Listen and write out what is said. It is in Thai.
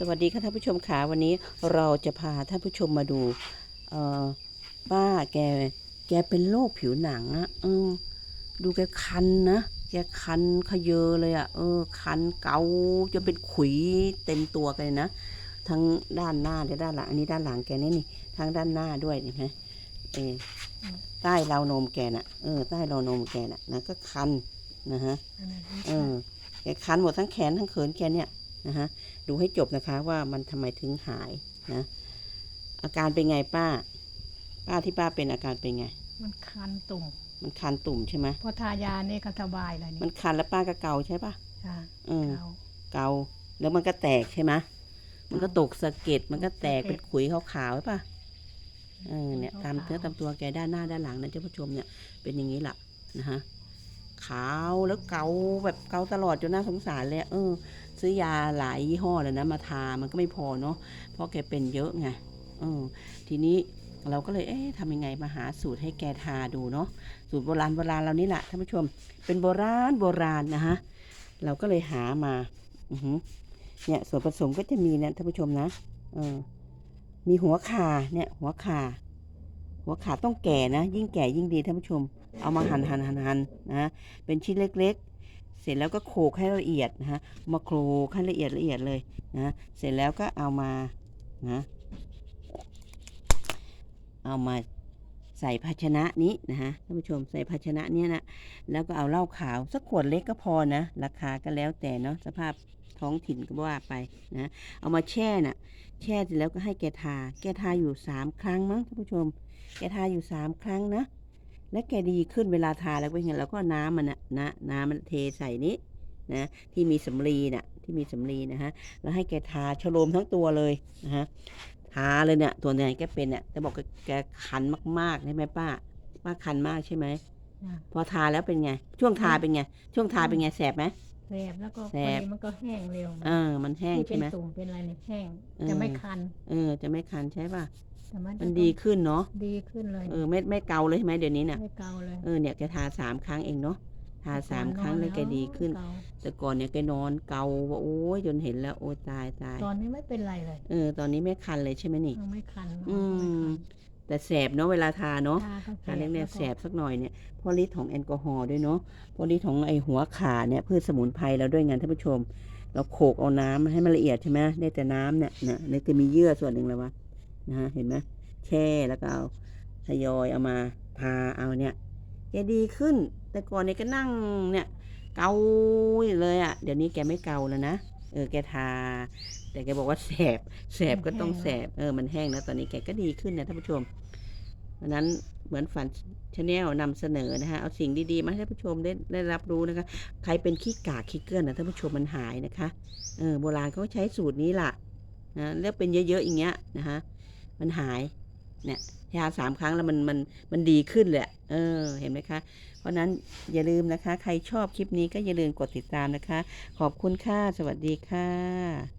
สวัสดีค่ะท่านผู้ชมค่ะวันนี้เราจะพาท่านผู้ชมมาดูเอ่อป้าแกแกเป็นโรคผิวหนังอะเออดูแกคันนะแกคันขยเยอเลยอะเออคันเกาจะเป็นขุยเต็มตัวกันเลยนะทั้งด้านหน้าและด้านหลังอันนี้ด้านหลังแกนี่นี่ทั้งด้านหน้าด้วยเห็นไหมเออใต้ราวนมแกน่ะเออใต้ราวนมแกน่ะนะก็คันนะฮะเออแกคันหมดทั้งแขนทั้งเขินแกเนี่ย นะฮะดูให้จบนะคะว่ามันทำไมถึงหายนะอาการเป็นไงป้า ป้าที่ป้าเป็นอาการเป็นไง มันคันตุ่มมันคันตุ่มใช่ไหมพอทายาเนี่ยก็สบายเลยนี่มันคันแล้วป้าก็เกาใช่ปะค่ะเออเอาเกาแล้วมันก็แตกใช่ไหมมันก็ตกสะเก็ดมันก็แตกสะเก็ดเป็นขุยขาวๆใช่ปะเออเนี่ยขาวๆตามเนื้อตามตัวแกด้านหน้าด้านหลังนะเจ้าผู้ชมเนี่ยเป็นอย่างนี้แหละนะฮะ ขาวแล้วเกาแบบเกาตลอดจนน่าสงสารเลยเออ ซื้อยาหลายยี่ห้อเลยนะมาทามันก็ไม่พอเนาะเพราะแกเป็นเยอะไงเออทีนี้เราก็เลยเอ๊ะทำยังไงมาหาสูตรให้แกทาดูเนาะสูตรโบราณโบราณเรานี่แหละท่านผู้ชม เป็นโบราณโบราณนะฮะเราก็เลยหามาอือเนี่ยส่วนผสมก็จะมีนะท่านผู้ชมนะเออมีหัวขาเนี่ยหัวข่า หัวขาต้องแก่นะ ยิ่งแก่ยิ่งดีท่านผู้ชม เอามาหั่นหั่นหั่นหั่นนะเป็นชิ้นเล็กๆ เสร็จแล้วก็โขลกให้ละเอียดนะฮะมาโขลกให้ละเอียดละเอียดเลยนะเสร็จแล้วก็เอามานะเอามาใส่ภาชนะนี้นะฮะท่านผู้ชมใส่ภาชนะเนี้ยนะแล้วก็เอาเหล้าขาวสักขวดเล็กก็พอนะ ราคาก็แล้วแต่เนาะสภาพ ท้องถิ่นก็ว่าไปนะเอามาแช่น่ะ แช่เสร็จแล้วก็ให้แกทา แกทาอยู่สามครั้งมั้งท่านผู้ชม แกทาอยู่สามครั้งนะ และแกดีขึ้นเวลาทาแล้วก็เห็นแล้วก็น้ำมันนะนะน้ำมันเทใส่นี้นะที่มีสำลีน่ะที่มีสำลีนะฮะแล้วให้แกทาชโลมทั้งตัวเลยนะฮะทาเลยเนี่ยตัวไหนแกเป็นเนี่ยแต่บอกแกแกคันมากๆใช่ไหมป้าป้าคันมากใช่ไหมจ้ะพอทาแล้วเป็นไง ช่วงทาเป็นไง ช่วงทาเป็นไงแสบไหม แสบแล้วก็แสพอบดีมันก็แห้งเร็วเออ มันแห้งที่ใช่เป็นไหม ตุ่มเป็นอะไรเนี่ยแห้ง เออ จะไม่คันเออ จะไม่คันใช่ป่ะ แต่มันมันดีขึ้นเนาะ ดีขึ้นเลย เออ ไม่ไม่เกาเลยใช่ไหมเดี๋ยวนี้น่ะไม่เกาเลยเออ เนี่ยแกทาสามครั้งเองเนาะ ทาสามครั้งแล้วแกดีขึ้นเกาแต่ก่อนเนี่ยแกนอนเกาว่าโอ้ยจนเห็นแล้วโอ้ยตายตาย ตอนนี้ไม่เป็นไรเลยเออ ตอนนี้ไม่คันเลยใช่ไหมนี่ ยังไม่คันอืมไม่คัน แต่แสบเนาะเวลาทาเนาะทาก็ทาเล็กๆแสล้วบสักหน่อยเนี่ยเพราะฤทธิ์ของแอลกอฮอล์ด้วยเนาะเพราะฤทธิ์ของไอหัวขาเนี่ยพืชสมุนไพรแล้วด้วยไงานท่านผู้ชม เราโขกเอาน้ำให้มันละเอียดใช่ไหมได้แต่น้ำเนี่ยเนี่ยเนี่ยจะมีเยื่อส่วนหนึ่งแล้ววะนะฮะเห็นไหมแช่แล้วก็เอาทยอยเอามาทาเอาเนี่ยแกดีขึ้น แต่ก่อนเนี่ยก็นั่งเนี่ยเกาอยู่เลยอะ่ะเดี๋ยวนี้แกไม่เกาแล้วนะ เออแกทา แต่แกบอกว่าแสบแสบก็ต้องแสบเออมันแห้งแล้วตอนนี้แกก็ดีขึ้นนะท่านผู้ชมเพราะนั้นเหมือนฝันชาแนลนำเสนอนะฮะเอาสิ่งดีๆ มาให้ท่านผู้ชมได้ได้รับรู้นะคะ ใครเป็นขี้กากขี้เกลือนนะท่านผู้ชมมันหายนะคะเออโบราณเขาใช้สูตรนี้ล่ะนะแล้วเป็นเยอะๆอย่างเงี้ยนะฮะมันหายเนี่ยทาสามครั้งแล้วมันมันมันดีขึ้นเลยอะเออ เห็นไหมคะเพ ราะนั้นอย่าลืมนะคะ ใครชอบคลิปนี้ก็อย่าลืมกดติดตามนะคะ ขอบคุณค่ะ สวัสดีค่ะ